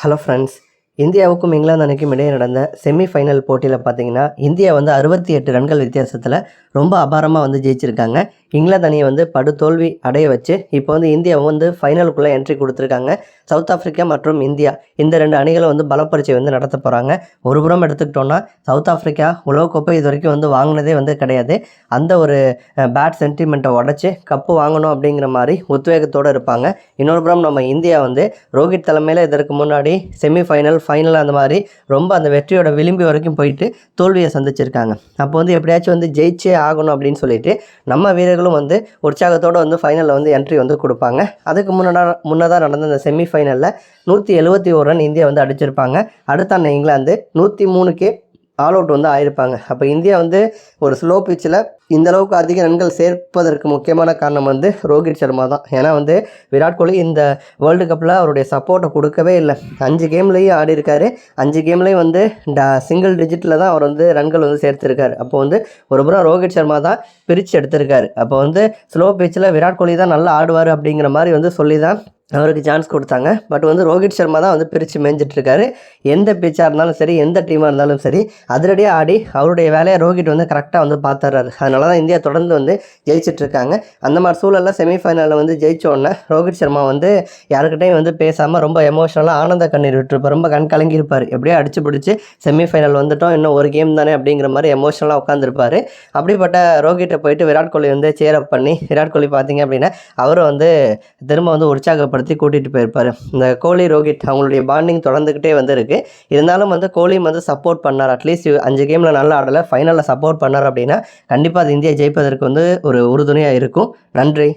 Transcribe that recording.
Hello friends இந்தியாவுக்கும் இங்கிலாந்து அணிக்கும் இடையே நடந்த செமிஃபைனல் போட்டியில் பார்த்தீங்கன்னா இந்தியா வந்து அறுபத்தி எட்டு ரன்கள் வித்தியாசத்தில் ரொம்ப அபாரமாக வந்து ஜெயிச்சிருக்காங்க. இங்கிலாந்து அணியை வந்து படுதோல்வி அடைய வச்சு இப்போ வந்து இந்தியா வந்து ஃபைனலுக்குள்ளே என்ட்ரி கொடுத்துருக்காங்க. சவுத் ஆஃப்ரிக்கா மற்றும் இந்தியா இந்த ரெண்டு அணிகளும் வந்து பலப்பரிச்சை வந்து நடத்த போகிறாங்க ஒரு புறம் எடுத்துக்கிட்டோன்னா சவுத் ஆஃப்ரிக்கா உலகக்கோப்பை இது வரைக்கும் வந்து வாங்கினதே வந்து கிடையாது. அந்த ஒரு பேட் சென்டிமெண்ட்டை உடச்சி கப்பு வாங்கணும் அப்படிங்கிற மாதிரி உத்வேகத்தோடு இருப்பாங்க. இன்னொரு புறம் நம்ம இந்தியா வந்து ரோஹித் தலைமையில் இதற்கு முன்னாடி செமிஃபைனல் ஃபைனல் அந்த மாதிரி ரொம்ப அந்த வெற்றியோட விளிம்பு வரைக்கும் போயிட்டு தோல்வியை சந்திச்சிருக்காங்க. அப்போ வந்து எப்படியாச்சும் வந்து ஜெயிச்சே ஆகணும் அப்படின்னு சொல்லிட்டு நம்ம வீரர்களும் வந்து உற்சாகத்தோடு வந்து ஃபைனலில் வந்து என்ட்ரி வந்து கொடுப்பாங்க. அதுக்கு முன்னதாக முன்னதாக நடந்த அந்த செமிஃபைனலில் நூற்றி எழுபத்தி ஒரு ரன் இந்தியா வந்து அடிச்சிருப்பாங்க. அடுத்த அண்ணன் இங்கிலாந்து நூற்றி மூணுக்கு ஆல் அவுட் வந்து ஆயிருப்பாங்க. அப்போ இந்தியா வந்து ஒரு ஸ்லோ பிச்சில் இந்த அளவுக்கு அதிக ரன்கள் சேர்ப்பதற்கு முக்கியமான காரணம் வந்து ரோஹித் சர்மா தான். ஏன்னா வந்து விராட் கோலி இந்த வேர்ல்டு கப்பில் அவருடைய சப்போர்ட்டை கொடுக்கவே இல்லை. அஞ்சு கேம்லேயும் ஆடி இருக்காரு. அஞ்சு கேம்லேயும் வந்து ட சிங்கிள் டிஜிட்டில் தான் அவர் வந்து ரன்கள் வந்து சேர்த்துருக்காரு. அப்போ வந்து ஒரு புறம் ரோஹித் சர்மா தான் பிரித்து எடுத்திருக்காரு. அப்போ வந்து ஸ்லோ பிச்சில் விராட் கோலி தான் நல்லா ஆடுவார் அப்படிங்கிற மாதிரி வந்து சொல்லி தான் அவருக்கு சான்ஸ் கொடுத்தாங்க. பட் வந்து ரோஹித் சர்மா தான் வந்து பிரித்து மேய்ஞ்சிட்ருக்காரு. எந்த பிச்சாக இருந்தாலும் சரி எந்த டீமாக இருந்தாலும் சரி அதிரடியாக ஆடி அவருடைய வேலையை ரோஹித் வந்து கரெக்டாக வந்து பார்த்துறாரு. அதனால தான் இந்தியா தொடர்ந்து வந்து ஜெயிச்சிட்ருக்காங்க. அந்த மாதிரி சூழலில் செமிஃபைனலில் வந்து ஜெயிச்ச உடனே ரோஹித் சர்மா வந்து யாருக்கிட்டையும் வந்து பேசாமல் ரொம்ப எமோஷனலாக ஆனந்த கண்ணீர் விட்டுருப்பார். ரொம்ப கண் கலங்கியிருப்பார். எப்படியோ அடிச்சு பிடிச்சி செமிஃபைனல் வந்துட்டோம். இன்னும் ஒரு கேம் தானே அப்படிங்கிற மாதிரி எமோஷனலாக உட்காந்துருப்பார் அப்படிப்பட்ட ரோஹிட்டை போயிட்டு விராட் கோலி வந்து சேர் அப் பண்ணி விராட் கோலி பார்த்தீங்க அப்படின்னா அவரை வந்து திரும்ப வந்து உற்சாகப்படுத்தி கூட்டிகிட்டு போயிருப்பார். இந்த கோலி ரோஹித் அவங்களுடைய பாண்டிங் தொடர்ந்துக்கிட்டே வந்து இருந்தாலும் வந்து கோலியும் வந்து சப்போர்ட் பண்ணார். அட்லீஸ்ட் அஞ்சு கேமில் நல்லா ஆடலை. ஃபைனலில் சப்போர்ட் பண்ணார் அப்படின்னா கண்டிப்பாக அது இந்தியா ஜெயிப்பதற்கு வந்து ஒரு உறுதுணையாக இருக்கும். நன்றி.